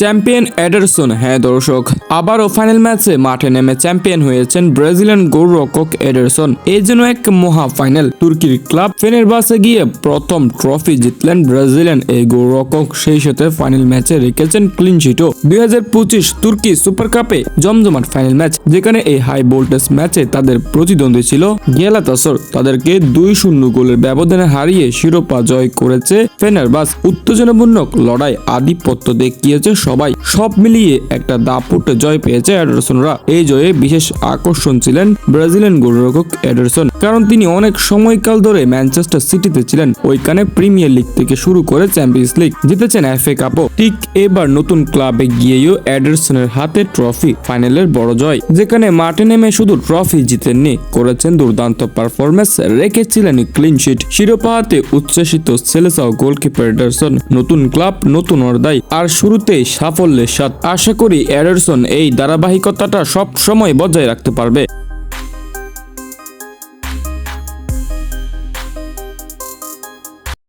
Champion Ederson হ্যাঁ দর্শক। আবারও ফাইনাল ম্যাচে মাঠে নেমে চ্যাম্পিয়ন হয়েছেন ব্রাজিলিয়ান গোলরক্ষক এডারসন। এই জন্য এক মহা ফাইনাল। তুর্কির ক্লাব ফেনেরবাসে গিয়ে প্রথম ট্রফি জিতলেন ব্রাজিলিয়ান এই গোলরক্ষক। সেই সাথে ফাইনাল ম্যাচে রেখেছেন ক্লিন শিটও দুই তুর্কি সুপার কাপে জমজমাট ফাইনাল ম্যাচ, যেখানে এই হাই ভোল্টেজ ম্যাচে তাদের প্রতিদ্বন্দ্বী ছিল গেলাতাসর। তাদেরকে দুই শূন্য গোলের ব্যবধানে হারিয়ে শিরোপা জয় করেছে ফেনারবাস। উত্তেজনাপূর্ণ লড়াই আধিপত্য দেখিয়েছে সবাই সব মিলিয়ে একটা দাপুট জয় পেয়েছে এডারসনরা এই জয়ে বিশেষ আকর্ষণ ছিলেন ব্রাজিলিয়ান গোলরক্ষক এডারসন কারণ তিনি অনেক সময়কাল ধরে ম্যানচেস্টার সিটিতে ছিলেন, ওইখানে প্রিমিয়ার লিগ থেকে শুরু করে চ্যাম্পিয়ন্স লিগ জিতেছেন এফএ কাপও। ঠিক এবার নতুন ক্লাবে গিয়েও এডারসনের হাতে ট্রফি, ফাইনালের বড় জয়, যেখানে মাঠে নেমে শুধু ট্রফি জিতেননি, করেছেন দুর্দান্ত পারফরমেন্স রেখেছিলেন ক্লিন শিট। শিরোপা হাতে উচ্ছ্বাসিত সেলেসাও গোলকিপার এডারসন, নতুন ক্লাব, নতুন অর্দায় আর শুরুতে সাফল্যের স্বাদ। আশা করি এডারসন এই ধারাবাহিকতাটা সব সময় বজায় রাখতে পারবে।